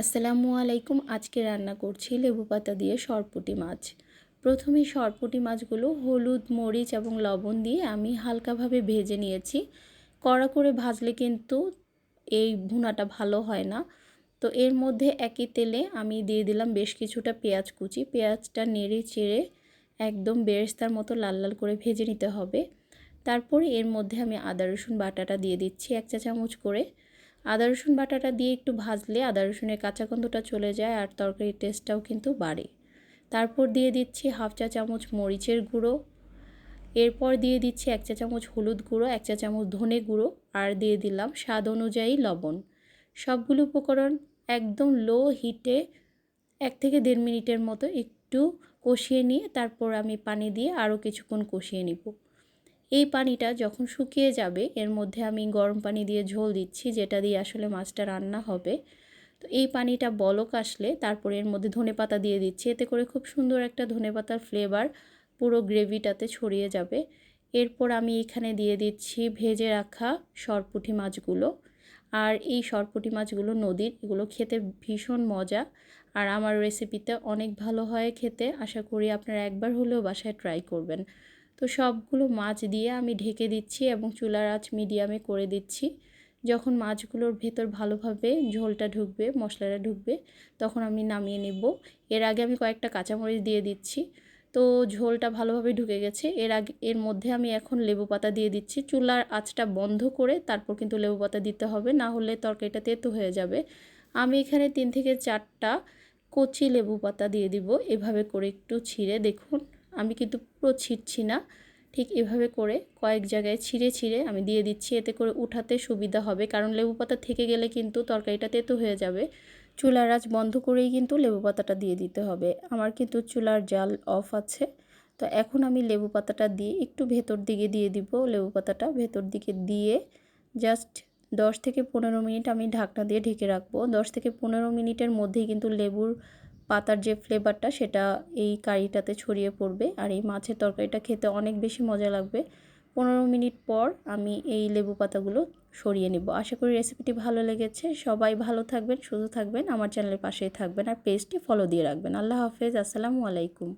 আসসালামু আলাইকুম, আজকে রান্না করছি লেবু পাতা দিয়ে সরপুটি মাছ। প্রথমে সরপুটি মাছগুলো হলুদ, মরিচ এবং লবণ দিয়ে আমি হালকাভাবে ভেজে নিয়েছি। কড়া করে ভাজলে কিন্তু এই ভুনাটা ভালো হয় না। তো এর মধ্যে একই তেলে আমি দিয়ে দিলাম বেশ কিছুটা পেঁয়াজ কুচি। পেঁয়াজটা নেড়ে চেড়ে একদম বেরেস্তার মতো লাল লাল করে ভেজে নিতে হবে। তারপরে এর মধ্যে আমি আদা, রসুন বাটাটা দিয়ে দিচ্ছি এক চা চামচ করে। আদা, রসুন বাটাটা দিয়ে একটু ভাজলে আদা, রসুনের কাঁচা গন্ধটা চলে যায় আর তরকারির টেস্টটাও কিন্তু বাড়ে। তারপর দিয়ে দিচ্ছি হাফ চা চামচ মরিচের গুঁড়ো। এরপর দিয়ে দিচ্ছি এক চা চামচ হলুদ গুঁড়ো, এক চা চামচ ধনে গুঁড়ো আর দিয়ে দিলাম স্বাদ অনুযায়ী লবণ। সবগুলো উপকরণ একদম লো হিটে এক থেকে দেড় মিনিটের মতো একটু কষিয়ে নিয়ে তারপর আমি পানি দিয়ে আরও কিছুক্ষণ কষিয়ে নিব। এই পানিটা যখন শুকিয়ে যাবে, এর মধ্যে আমি গরম পানি দিয়ে ঝোল দিচ্ছি, যেটা দিয়ে আসলে মাছটা রান্না হবে। তো এই পানিটা বলক আসলে, তারপরে এর মধ্যে ধনে পাতা দিয়ে দিচ্ছি। এতে করে খুব সুন্দর একটা ধনে পাতার ফ্লেভার পুরো গ্রেভিটাতে ছড়িয়ে যাবে। এরপর আমি এখানে দিয়ে দিচ্ছি ভেজে রাখা সরপুটি মাছগুলো। আর এই সরপুটি মাছগুলো নদীর, এগুলো খেতে ভীষণ মজা। আর আমার রেসিপিতে অনেক ভালো হয় খেতে। আশা করি আপনারা একবার হলেও বাসায় ট্রাই করবেন। তো সবগুলো মাছ দিয়ে আমি ঢেকে দিচ্ছি এবং চুলার আঁচ মিডিয়ামে করে দিচ্ছি। যখন মাছগুলোর ভেতর ভালোভাবে ঝোলটা ঢুকবে, মশলাটা ঢুকবে, তখন আমি নামিয়ে নেব। এর আগে আমি কয়েকটা কাঁচামরিচ দিয়ে দিচ্ছি। তো ঝোলটা ভালোভাবে ঢুকে গেছে। এর আগে, এর মধ্যে আমি এখন লেবু পাতা দিয়ে দিচ্ছি। চুলার আঁচটা বন্ধ করে তারপর কিন্তু লেবু পাতা দিতে হবে, না হলে তরকারিটা তেতো হয়ে যাবে। আমি এখানে তিন থেকে চারটা কচি লেবু পাতা দিয়ে দিব। এভাবে করে একটু ছিঁড়ে দেখুন। আমি কিন্তু পুরো ছিটছি না। ঠিক এভাবে করে কয়েক জায়গায় ছিঁড়ে ছিঁড়ে আমি দিয়ে দিচ্ছি। এতে করে উঠাতে সুবিধা হবে। কারণ লেবু পাতা থেকে গেলে কিন্তু তরকারিটা তেতো হয়ে যাবে। চুলার আঁচ বন্ধ করেই কিন্তু লেবু পাতাটা দিয়ে দিতে হবে। আমার কিন্তু চুলার জাল অফ আছে। তো এখন আমি লেবু পাতাটা দিয়ে একটু ভেতর দিকে দিয়ে দিব লেবু পাতাটা। ভেতর দিকে দিয়ে জাস্ট দশ থেকে পনেরো মিনিট আমি ঢাকনা দিয়ে ঢেকে রাখব। দশ থেকে পনেরো মিনিটের মধ্যেই কিন্তু লেবুর পাতার যে ফ্লেভারটা সেটা এই কারিটাতে ছড়িয়ে পড়বে। আর এই মাছের তরকারিটা খেতে অনেক বেশি মজা লাগবে। পনেরো মিনিট পর আমি এই লেবু পাতাগুলো সরিয়ে নেব। আশা করি রেসিপিটি ভালো লেগেছে। সবাই ভালো থাকবেন, সুস্থ থাকবেন। আমার চ্যানেলের পাশেই থাকবেন। আর পেজটি ফলো দিয়ে রাখবেন। আল্লাহ হাফেজ। আসসালামু আলাইকুম।